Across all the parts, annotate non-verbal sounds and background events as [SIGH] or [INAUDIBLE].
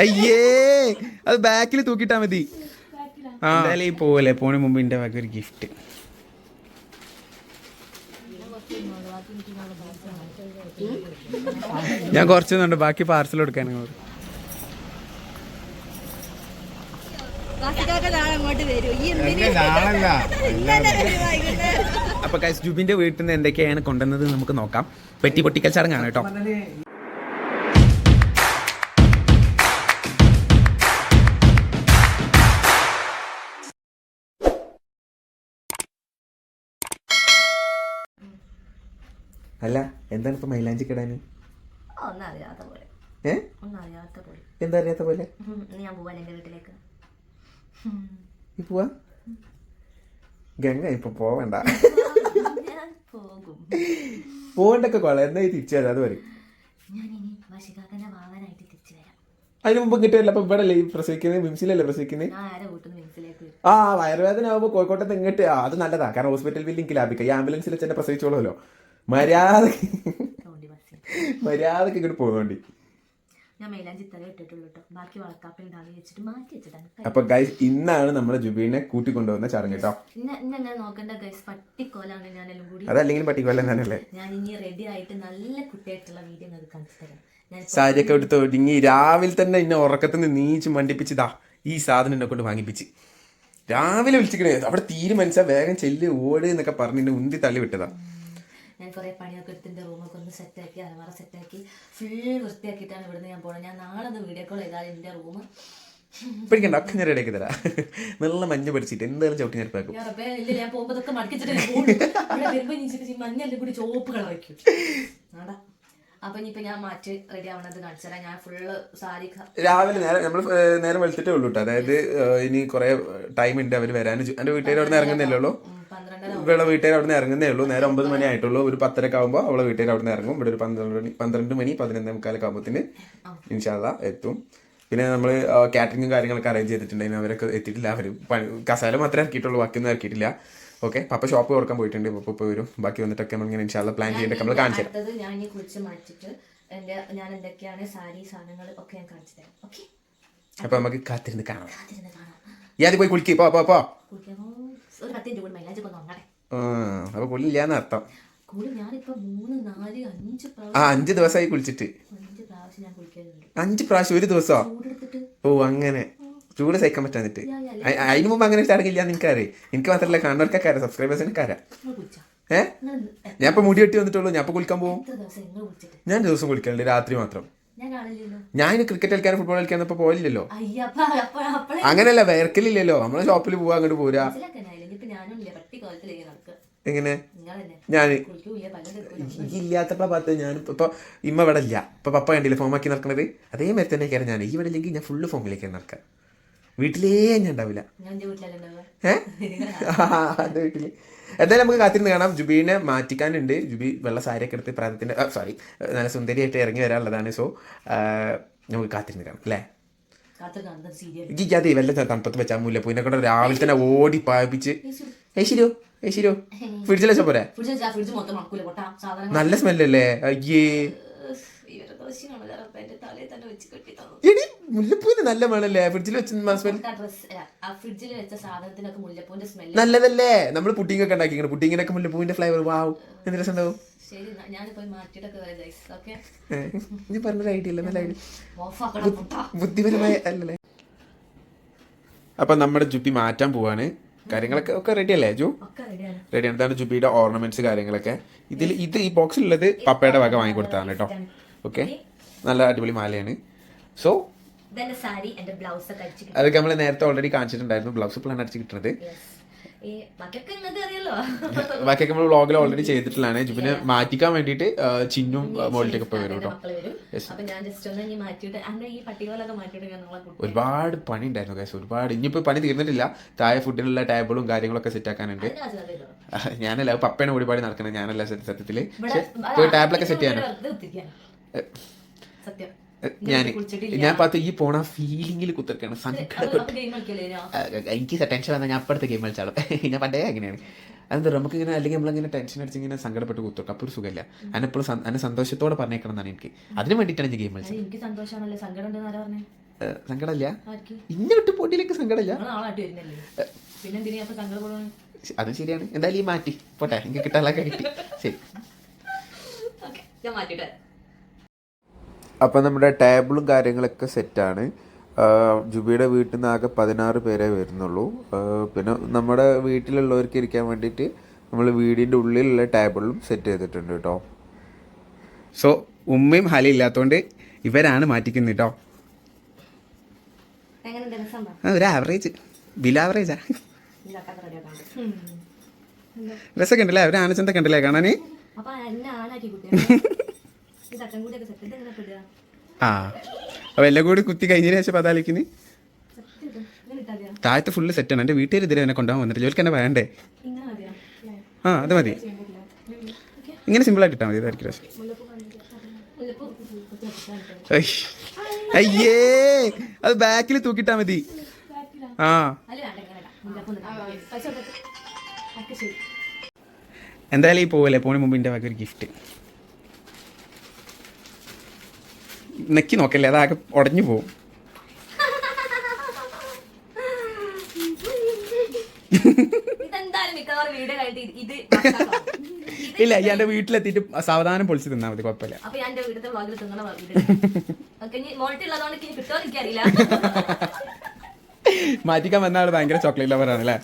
അയ്യേ. അത് ബാക്കിൽ തൂക്കിട്ടാ മതി. എന്തായാലും ഈ പോലെ പോണ മുമ്പ് എന്റെ ബാക്കി ഒരു ഗിഫ്റ്റ് ഞാൻ കുറച്ചൊന്നുണ്ട് ബാക്കി പാർസൽ കൊടുക്കാൻ അങ്ങോട്ട് അങ്ങോട്ട് വരും ഈ അപ്പൊ ജുബിന്റെ വീട്ടിൽ നിന്ന് എന്തൊക്കെയാണ് കൊണ്ടുവന്നത് നമുക്ക് നോക്കാം. പെട്ടി പൊട്ടിക്കൽ ചടങ്ങാണ് കേട്ടോ. അല്ല എന്താണ് ഇപ്പൊ മൈലാഞ്ചി കിടാന് ഒന്നറിയാത്ത പോലെ. ഏ? ഒന്നറിയാത്ത പോലെ. എന്താ അറിയാത്ത പോലെ? ഞാൻ പോവാൻ എന്റെ വീട്ടിലേക്ക്. പോവാ? ഗംഗ ഇപ്പൊ പോവണ്ട. ഞാൻ പോകും. പോവണ്ടൊക്കെ കൊള്ളാം. എന്നായി തിരിച്ചു വരാം അത് വരും. അതിന് മുമ്പ് കിട്ടില്ല അപ്പൊ ഇവിടെ അല്ലേ പ്രസവിക്കുന്നത് മിംസിലല്ലേ പ്രസവിക്കുന്നത് ആ വയറുവേദന ആകുമ്പോൾ കോഴിക്കോട്ടത്ത് ഇങ്ങോട്ട്. ആ, അത് നല്ലതാ. കാരണം ഹോസ്പിറ്റൽ ബില്ല് എനിക്ക് ലാഭിക്കാം. ഈ ആംബുലൻസിൽ ചെന്നെ പ്രസവിച്ചോളൂല്ലോ മര്യാദ മര്യാദയ്ക്ക് ഇങ്ങോട്ട് പോകുന്നോണ്ടി ഞാൻ മൈലാഞ്ചി തല ഇട്ടിട്ടുള്ളൂ കേട്ടോ ബാക്കി വളക്കാപ്പിൽ ഉണ്ടാക്കി വെച്ചിട്ട് മാറ്റി വെച്ചിട്ടാണ്. അപ്പൊ ഗൈസ് ഇന്നാണ് നമ്മുടെ ജുബീനെ കൂട്ടിക്കൊണ്ടുവന്ന ചടങ്ങ് കേട്ടോ ഇന്നെ ഇന്നെ ഞാൻ നോക്കേണ്ട ഗൈസ് പട്ടിക്കോലാണ് ഞാനെല്ലാം കൂടി. അതല്ലെങ്കിൽ പട്ടിക്കൊല്ലം തന്നെയല്ലേ ഞാൻ ഇനി റെഡി ആയിട്ട് നല്ല കുട്ടിയായിട്ടുള്ള വീഡിയോ കാണിച്ചു തരാം. സാരിയൊക്കെ എടുത്ത് ഒടുങ്ങി രാവിലെ തന്നെ ഇന്നെ ഉറക്കത്തിൽ നിന്ന് നീച്ച് മണ്ടിപ്പിച്ചതാ ഈ സാധനം എന്നെ കൊണ്ട് വാങ്ങിപ്പിച്ച്. രാവിലെ വിളിച്ചിക്കണേ അവിടെ തീരുമാനിച്ചാ വേഗം ചെല്ല് ഓട് എന്നൊക്കെ പറഞ്ഞ് എന്നെ ഉന്തി തള്ളി വിട്ടതാ ഞാൻ കുറേ പണിയൊക്കെ എടുത്ത് എന്റെ റൂമൊക്കെ ഒന്ന് സെറ്റാക്കി അലമാറ സെറ്റാക്കി ഫുൾ വൃത്തിയാക്കിയിട്ടാണ് ഇവിടുന്ന് ഞാൻ പോണത്. ഞാൻ നാളെ ഒന്ന് വീഡിയോ കോൾ ചെയ്താൽ എന്റെ റൂം പിടിക്കണ്ട ഒക്കെ ഞാൻ റെഡിയാക്കി തരാം. നല്ല മഞ്ഞ പഠിച്ചിട്ട് എന്തായാലും ചവിട്ടി ഞെരപ്പാക്കും. പാക്കും ഞാൻ പോകുമ്പോൾ ഇതൊക്കെ മടക്കിച്ചിട്ട് മഞ്ഞെല്ലാം കൂടി ചോപ്പ് കളർ വയ്ക്കും. ആടാ. അപ്പൊ ഇനിയിപ്പോ ഞാൻ മാറ്റി റെഡി ആവണത് കാണിച്ചു ഞാൻ ഫുള്ള് സാരി രാവിലെ നേരം നമ്മൾ നേരം വെളുത്തിട്ടേ ഉള്ളൂ കേട്ടോ അതായത് ഇനി കുറെ ടൈം ഉണ്ട് അവർ വരാൻ എന്റെ വീട്ടുകാരോട് അവിടെ ഉം, വീട്ടുകാർ അവിടെ നിന്ന് ഇറങ്ങുന്നേ ഉള്ളൂ. നേരെ ഒമ്പത് മണി ആയിട്ടുള്ളൂ. ഒരു പത്തരക്ക് ആകുമ്പോൾ അവളെ വീട്ടുകാർ അവിടെ നിന്ന് ഇറങ്ങും. ഇവിടെ ഒരു പന്ത്രണ്ട് മണി പന്ത്രണ്ട് മണി പതിനൊന്നേ മുക്കാലൊക്കെ ആകുമ്പോഴത്തേന് ഇൻഷാല്ല എത്തും. പിന്നെ നമ്മൾ കാറ്ററിംഗും കാര്യങ്ങളൊക്കെ അറേഞ്ച് ചെയ്തിട്ടുണ്ടായിരുന്നു. അവരൊക്കെ എത്തിയിട്ടില്ല. അവർ കസാല മാത്രമേ ഇറക്കിയിട്ടുള്ളൂ. ബാക്കിയൊന്നും ഇറക്കിയിട്ടില്ല. ഓക്കെ. പപ്പ ഷോപ്പ് തുറക്കാൻ പോയിട്ടുണ്ട്. പപ്പ ഇപ്പോൾ വരും. ബാക്കി വന്നിട്ടൊക്കെ നമ്മൾ ഇങ്ങനെ ഇൻഷാല്ല പ്ലാൻ ചെയ്തിട്ട് നമ്മൾ കാണിച്ചു തരാം. ഞാൻ ഇനി കുളിച്ച് മാറ്റിട്ട് എന്റെ ഞാൻ എന്തൊക്കെയാണ് സാരി സാധനങ്ങൾ ഒക്കെ ഞാൻ കാണിച്ചു തരാം. ഓക്കെ? അപ്പോൾ നമുക്ക് കാത്തിരുന്ന് കാണാം. കാത്തിരുന്ന് കാണാം. ഈ ആദ്യം പോയി കുളിക്ക്. പോ പോ പോ. കുളിക്കാമോ ഒരു പത്തിന്റെ കൂടി മൈലാജ് ഒക്കെ നോങ്ങട്ടെ അപ്പൊ കുളിയില്ലാന്ന് അർത്ഥം. കൂടി ഞാനിപ്പോ മൂന്ന് നാല് അഞ്ച് ആ പ്രാവശ്യം അഞ്ച് ദിവസമായി കുളിച്ചിട്ട്. അഞ്ച് പ്രാവശ്യം ഞാൻ കുളിക്കാറുണ്ട്. അഞ്ച് പ്രാവശ്യം ഒരു ദിവസം? ചൂടെടുത്തിട്ട് ഓ അങ്ങനെ. ചൂട് സഹിക്കാൻ പറ്റാന്നിട്ട് അതിനു മുമ്പ് അങ്ങനെ ചടങ്ങില്ല എനിക്കറിയാം. എനിക്ക് മാത്രമല്ല കാണുന്നവർക്കൊക്കെ അറിയാം സബ്സ്ക്രൈബേഴ്സിനൊക്കെ അറിയാം. നിങ്ങൾ കുളിച്ചാ? ഏ? നിങ്ങൾ ഞാൻ ഇപ്പൊ മുടി വെട്ടി വന്നിട്ടുള്ളൂ ഞാൻ ഇപ്പൊ കുളിക്കാൻ പോകും എത്ര ദിവസം നിങ്ങൾ കുളിച്ചിട്ട്? ഞാൻ ദിവസം കുളിക്കലുണ്ട് രാത്രി മാത്രം. ഞാൻ കാണില്ലല്ലോ ഞാൻ ക്രിക്കറ്റ് കളിക്കാനും ഫുട്ബോൾ കളിക്കാനും ഇപ്പൊ പോയില്ലല്ലോ അയ്യപ്പ അപ്പഴേ അങ്ങനെയല്ല വേർക്കലില്ലല്ലോ നമ്മളെ ഷോപ്പിൽ പോവാ അങ്ങോട്ട് പോരാ. എങ്ങനെ? ഞാൻ ഇല്ലാത്തപ്പോ പത്ത് ഞാൻ ഇപ്പൊ ഇമ്മ ഇവിടെ ഇല്ല. ഇപ്പൊ പപ്പ കണ്ടില്ല ഫോമാക്കി നടക്കണത്? അതേമാതിരി തന്നെ കയറി ഞാൻ ഈ ഇവിടെ ഇല്ലെങ്കിൽ ഞാൻ ഫുള്ള് ഫോമിലേക്ക് നടക്കാം. വീട്ടിലേ ഞാൻ ഉണ്ടാവില്ല. ഏഹ് അതെ [LAUGHS] വീട്ടിൽ. എന്തായാലും നമുക്ക് കാത്തിരുന്ന് കാണാം. ജുബീനെ മാറ്റിക്കാനുണ്ട്. ജുബി വെള്ള സാരിയൊക്കെ എടുത്ത് പ്രാതത്തിന്റെ സോറി നല്ല സുന്ദരിയായിട്ട് ഇറങ്ങി വരാനുള്ളതാണ്. സോ നമുക്ക് കാത്തിരുന്ന് കാണാം. അല്ലേ? എനിക്ക് അതെ വല്ല തണുപ്പത്ത് വെച്ചാൽ മുല്ലപ്പൂവിനെ കൂടെ രാവിലെ തന്നെ ഓടി പായിപ്പിച്ച്. ഏശിരോ ഏശിരോ ഫ്രിഡ്ജിൽ വെച്ചാ പോരെ? നല്ല സ്മെല്ലല്ലേ അയ്യേ. എടി മുല്ലപ്പൂവിന് നല്ല മണല്ലേ? ഫ്രിഡ്ജിൽ വെച്ച സ്മെൽ. ഫ്രിഡ്ജിൽ വെച്ച സാധനത്തിനൊക്കെ മുല്ലപ്പൂവിന്റെ നല്ലതല്ലേ? നമ്മൾ പുട്ടിങ്ങൊക്കെ ഒക്കെ ഉണ്ടാക്കിക്കണം. പുഡിങ്ങിനൊക്കെ മുല്ലപ്പൂവിന്റെ ഫ്ലേവർ വാവും എന്ത് രസം ഉണ്ടാവും പറഞ്ഞൊരു ഐഡിയ ഇല്ല നല്ല ഐഡിയ ബുദ്ധിപരമായ അല്ലല്ലേ? അപ്പൊ നമ്മുടെ ജുപ്പി മാറ്റാൻ പോവാണ്. കാര്യങ്ങളൊക്കെ ഒക്കെ റെഡി അല്ലേ ജു? ഒക്കെ റെഡിയാണ് റെഡി ആണ്. ജുബിയുടെ ഓർണമെന്റ്സ് കാര്യങ്ങളൊക്കെ. ഇതിൽ ഇത് ഈ ബോക്സിലുള്ളത് പപ്പയുടെ വക വാങ്ങിക്കൊടുത്താണ് കേട്ടോ. ഓക്കെ നല്ല അടിപൊളി മാലയാണ്. സോ ഇതെന്റെ സാരി എന്റെ ബ്ലൗസ് ഒക്കെ അടിച്ചു അതൊക്കെ നമ്മൾ നേരത്തെ ഓൾറെഡി കാണിച്ചിട്ടുണ്ടായിരുന്നു. ബ്ലൗസ് പ്ലാൻ അടിച്ച് കിട്ടുന്നത് ബാക്കിയൊക്കെ നമ്മൾ വ്ളോഗിൽ ഓൾറെഡി ചെയ്തിട്ടുള്ളതാണ്. ജുബിനെ മാറ്റിക്കാൻ വേണ്ടിയിട്ട് ചിന്നും മോളിറ്റൊക്കെ പോയി വരും കേട്ടോ. ഒരുപാട് പണി ഉണ്ടായിരുന്നു കേസ് ഒരുപാട്. ഇനിയിപ്പോ പണി തീർന്നിട്ടില്ല. താഴെ ഫുഡിനുള്ള ടേബിളും കാര്യങ്ങളൊക്കെ സെറ്റ് ആക്കാനുണ്ട്. [LAUGHS] ഞാനല്ല പപ്പയാണ് ഒരുപാട് നടക്കുന്നത് ഞാനല്ല സത്യ- സത്യത്തിൽ ടേബിളൊക്കെ സെറ്റ് ചെയ്യാനോ? സത്യം. ഞാൻ ഞാൻ പത്ത് ഈ പോണ ഫീലിംഗിൽ കുത്തിരിക്കാണ് സങ്കടപ്പെട്ട് എനിക്ക് ടെൻഷൻ വന്നാൽ ഞാൻ അപ്പുറത്തെ ഗെയിം കളിച്ചാളും. ഞാൻ പണ്ടേ അങ്ങനെയാണ്. അതെന്താ നമുക്ക് ഇങ്ങനെ അല്ലെങ്കിൽ നമ്മളിങ്ങനെ ടെൻഷൻ അടിച്ച് ഇങ്ങനെ സങ്കടപ്പെട്ട് കുത്തും അപ്പോൾ ഒരു സുഖമില്ല. അതിനെപ്പോഴും അതിനെ സന്തോഷത്തോടെ പറഞ്ഞേക്കണം എന്നാണ് എനിക്ക് അതിന് വേണ്ടിയിട്ടാണ് ഞാൻ ഗെയിം കളിച്ചത്. എനിക്ക് സന്തോഷമാണല്ലേ. സങ്കടം സങ്കടമില്ല. ഇന്ന വിട്ട് പോട്ടിയിലേക്ക് സങ്കടമില്ല. അത് അപ്പൊ ശരിയാണ്. എന്തായാലും ഈ മാറ്റി. പോട്ടെ എനിക്ക് കിട്ടാനൊക്കെ കിട്ടി. ശരി. ഞാൻ മാറ്റിട്ടെ അപ്പം നമ്മുടെ ടേബിളും കാര്യങ്ങളൊക്കെ സെറ്റാണ് ജുബിയുടെ വീട്ടിൽ നിന്ന് ആകെ പതിനാറ് പേരെ വരുന്നുള്ളൂ. പിന്നെ നമ്മുടെ വീട്ടിലുള്ളവർക്ക് ഇരിക്കാൻ വേണ്ടിയിട്ട് നമ്മൾ വീടിന്റെ ഉള്ളിലുള്ള ടേബിളും സെറ്റ് ചെയ്തിട്ടുണ്ട് കേട്ടോ. സോ ഉമ്മയും ഹലി ഇല്ലാത്തതുകൊണ്ട് ഇവരാണ് മാറ്റിക്കുന്നത് കേട്ടോ. ഒരു ആവറേജ് ബിൽ ആവറേജാ ഉണ്ടല്ലേ? അവർ ആനച്ചന്തൊക്കെ ഉണ്ടല്ലേ കാണാൻ ആ. അപ്പോൾ എല്ലാം കൂടി കുത്തി കഴിഞ്ഞതിന് ശേഷം പതാലിക്കുന്നു സെറ്റ് ഫുള്ള് സെറ്റ് ആണ്. താഴത്തെ എന്റെ വീട്ടുകാർ ഇതിരെ എന്നെ കൊണ്ടുപോകാൻ വന്നിട്ട് ജോലിക്ക് എന്നെ വേണ്ടേ ആ അത് മതി. ഇങ്ങനെ സിമ്പിളായിട്ട് ഇട്ടാൽ മതി. അയ്യേ! അത് ബാക്കിൽ തൂക്കിട്ടാ മതി. ആ. എന്തായാലും ഈ പോവല്ലേ? പോണി മുമ്പ് എന്റെ വക ഒരു ഗിഫ്റ്റ് നെക്കി നോക്കല്ലേ അതാകെ ഉടഞ്ഞു പോവും. [LAUGHS] ഇല്ല എന്റെ വീട്ടിലെത്തിയിട്ട് സാവധാനം പൊളിച്ച് തിന്നാ മതി കുഴപ്പമില്ല. മാറ്റിക്കാൻ [LAUGHS] വന്നാൽ ഭയങ്കര ചോക്ലേറ്റ് ലവറാണ് അല്ലേ?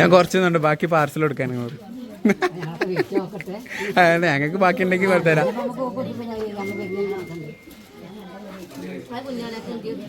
ഞാൻ കുറച്ച് നിന്നുണ്ട് ബാക്കി പാർസൽ കൊടുക്കാൻ അതെ ഞങ്ങൾക്ക് ബാക്കി ഉണ്ടെങ്കിൽ കൊടുത്തരാം ഒരു കുഞ്ഞോനൊക്കെ എന്ത് ചെയ്യും?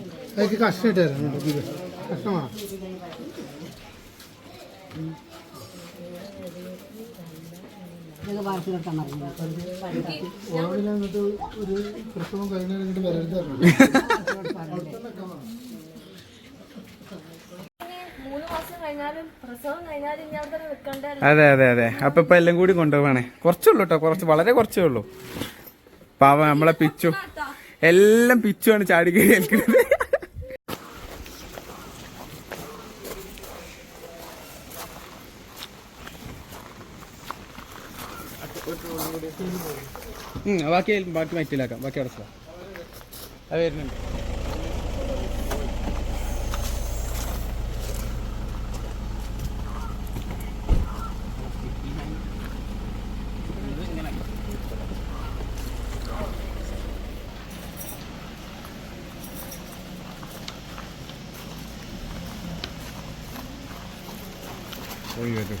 അതെ അതെ അതെ. അപ്പൊ ഇപ്പൊ എല്ലാം കൂടി കൊണ്ടുപോവാണേ. കുറച്ചുള്ളൂ കേട്ടോ കുറച്ച് വളരെ കുറച്ചേ ഉള്ളൂ. പാവ നമ്മളെ പിച്ചു. എല്ലാം പിച്ചുവാണ് ചാടി കയറി ഏൽക്കുന്നത് ബാക്കി ബാക്കി മറ്റിലാക്കാം. ബാക്കി അടച്ചാ അത് വരുന്നുണ്ട്. പോയി വരും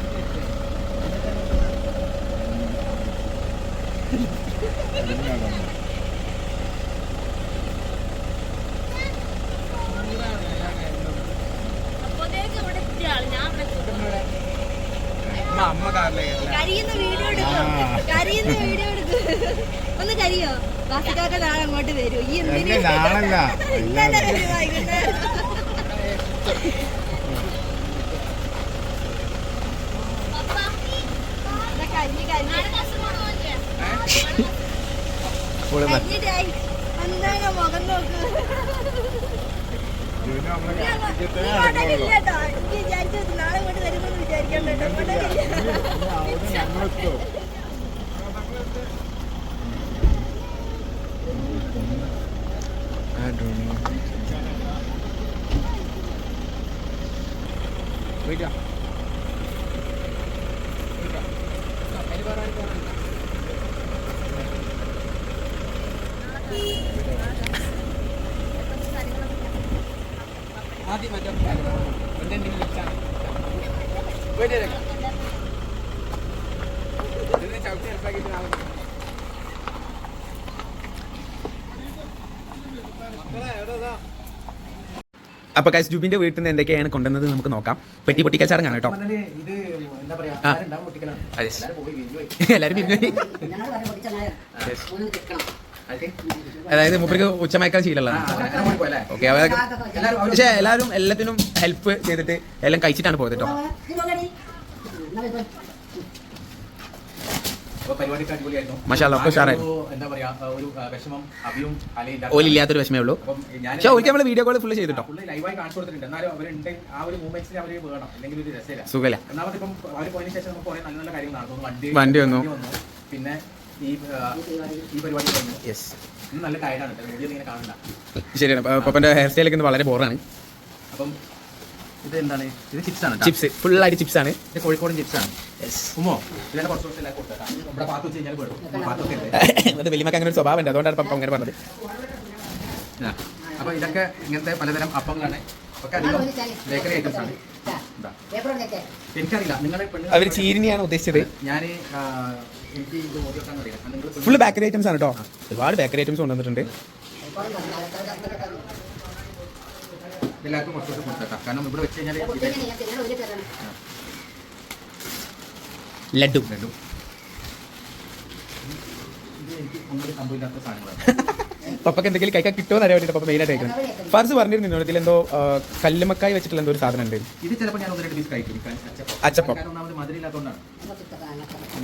കരിയുന്ന വീഡിയോ എടുക്കും കരിയുന്ന വീഡിയോ എടുക്കും ഒന്ന് കരിയോ വാസിക്കാക്ക നാളെ അങ്ങോട്ട് വരൂ ഈ എന്തിനു വൈകുന്നേരം കരിഞ്ഞ് കരിഞ്ഞ്. കരിഞ്ഞിട്ടായി. അന്നേരം മുഖം നോക്ക് ഇങ്ങോട്ടേക്കില്ല കേട്ടോ. എനിക്ക് വിചാരിച്ചു നാളെ ഇങ്ങോട്ട് വരുമെന്ന് വിചാരിക്കണ്ട കേട്ടോ. ഇങ്ങോട്ടേക്കില്ല. അപ്പൊ കൈസ് ജുബിന്റെ വീട്ടിൽ നിന്ന് എന്തൊക്കെയാണ് കൊണ്ടുവന്നത് നമുക്ക് നോക്കാം. പെട്ടി പൊട്ടിക്കൽ ചടങ്ങാണ് കേട്ടോ. എല്ലാരും? അതായത് മുപ്പിക്ക് ഉച്ചമയക്കാൻ ശീലമുള്ളതാണ്? ഓക്കെ എല്ലാവരും പക്ഷെ എല്ലാവരും എല്ലാത്തിനും ഹെൽപ്പ് ചെയ്തിട്ട് എല്ലാം കഴിച്ചിട്ടാണ് പോയത് കേട്ടോ. അടിപൊളിയായിരുന്നു. ഉഷാറായിരുന്നു. എന്താ പറയാ ഒരു വിഷമം അഭിയും അലയും ഓലില്ലാത്തൊരു വിഷമേ ഉള്ളൂ. പക്ഷെ ഒരിക്കൽ നമ്മൾ വീഡിയോ കോൾ ഫുള്ള് ചെയ്തിട്ടോ? ലൈവായി കാണിച്ചു കൊടുത്തിട്ടുണ്ട്. എന്നാലും അവരുണ്ട് ആ ഒരു മൂവ്മെന്റ്സിൽ അവർ വേണം. അല്ലെങ്കിൽ ഒരു രസമില്ല. സുഖല്ല ഒന്നാമത് ഇപ്പം അവർ പോയതിനു ശേഷം നമുക്ക് കുറെ നല്ല നല്ല കാര്യങ്ങൾ നടന്നു. വണ്ടി വണ്ടി വന്നു. പിന്നെ ഈ ഈ പരിപാടി യെസ് നല്ല ടയർഡാണ് വീഡിയോ ഇങ്ങനെ കാണണ്ട ശരിയാണ്. പപ്പന്റെ ഹെയർ സ്റ്റൈലൊക്കെ വളരെ ബോറാണ് അപ്പം ഇത് എന്താണ് ഇത് ചിപ്സ് ആണ്. ചിപ്സ് ഫുള്ളായിട്ട് ചിപ്സ് ആണ്. ഇത് കോഴിക്കോടൻ ചിപ്സ് ആണ്. ഉമ്മോ ഇതിന്റെ കുറച്ച് ദിവസം എല്ലാം കൊടുത്തേക്കാം ഇവിടെ പാത്ത് വെച്ച് കഴിഞ്ഞാൽ പെടും പാത്തൊക്കെ ഉണ്ട് [LAUGHS] അത് വലിയമ്മക്ക് അങ്ങനെ ഒരു സ്വഭാവം ഉണ്ട് അതുകൊണ്ടാണ് പപ്പ അങ്ങനെ പറഞ്ഞത്. അപ്പോൾ അപ്പൊ ഇതൊക്കെ ഇങ്ങനത്തെ പലതരം അപ്പങ്ങളാണ്. ഒക്കെ അധികം ബേക്കറി ഐറ്റംസ് ആണ്. എനിക്കറിയില്ല. നിങ്ങളുടെ അവർ ചീരിനിയാണ് ഉദ്ദേശിച്ചത്. ഞാൻ എനിക്ക് ഫുള്ള് ബേക്കറി ഐറ്റംസ് ആണ് കേട്ടോ ഒരുപാട് ബേക്കറി ഐറ്റംസ് കൊണ്ടുവന്നിട്ടുണ്ട്. എല്ലാവർക്കും കുറച്ച് ദിവസം കൊടുത്തേക്കാം. കാരണം ഇവിടെ വെച്ച് കഴിഞ്ഞാൽ ലഡു. ലഡു. [LAUGHS] പപ്പക്ക് എന്തെങ്കിലും കഴിക്കാൻ കിട്ടുമോ അറിയാൻ വേണ്ടിയിട്ട് പപ്പ മെയിനായിട്ട് കഴിക്കണം ഫർസ് പറഞ്ഞിരുന്നു ഇതിൽ എന്തോ കല്ലുമക്കായി വെച്ചിട്ടുള്ള എന്തോ ഒരു സാധനം ഉണ്ട്. ഇത് ചിലപ്പോൾ ഞാൻ പീസ് കഴിക്കും. അച്ചപ്പം.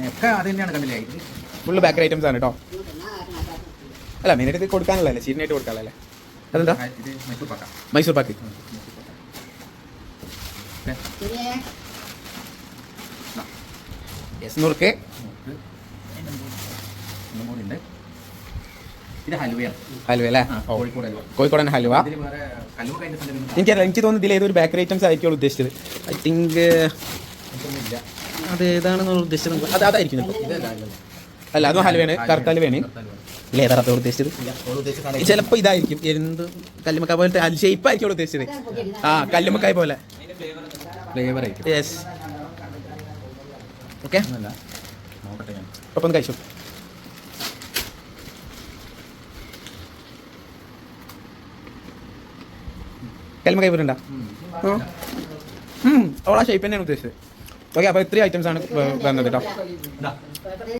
ഒക്കെ അത് തന്നെയാണ് കണ്ടില്ലേ ഫുള്ള് ബേക്കറി ഐറ്റംസ് ആണ് കേട്ടോ അല്ല മെയിനായിട്ട് ഇത് കൊടുക്കാനുള്ളതല്ലേ? ചീരനായിട്ട് കൊടുക്കാനുള്ളതല്ലേ? അതെന്താ? മൈസൂർ പാക്ക. മൈസൂർ പാക്ക്. യെസ് നുറുക്ക് ഹലുവയാണ്. കോഴിക്കോടൻ ഹൽവ ഹലുവ. എനിക്കറിയില്ല എനിക്ക് തോന്നുന്നു ഇതിൽ ഏതൊരു ബേക്കറി ഐറ്റംസ് ആയിരിക്കും ഉദ്ദേശിച്ചത്. ഐ തിങ്ക് അത് ഏതാണെന്നുള്ള ഉദ്ദേശിച്ചത്. അത് അതായിരിക്കും. അല്ല അതും ഹൽവയാണ് കറുത്ത ഹൽവയാണ് ഉദ്ദേശിച്ചത്. ഇല്ല, ഓൾ ഉദ്ദേശിച്ച സാധനം ചിലപ്പോൾ ഇതായിരിക്കും. എന്ത് കല്ലുമക്കായ പോലത്തെ അത് ഷേപ്പ് അവിടെ ഉദ്ദേശിച്ചത്. ആ കല്ലുമക്കായ പോലെ. ഫ്ലേവർ ആയിരിക്കും. യെസ് ഓക്കെ ഒപ്പം കഴിച്ചു. കല്ലുമക്കായ പോലെ ഉണ്ടാ? ഓളാ ഷേപ്പ് തന്നെയാണ് ഉദ്ദേശിച്ചത്. ഓക്കെ അപ്പോൾ ഇത്രയും ഐറ്റംസ് ആണ് വന്നത് കേട്ടോ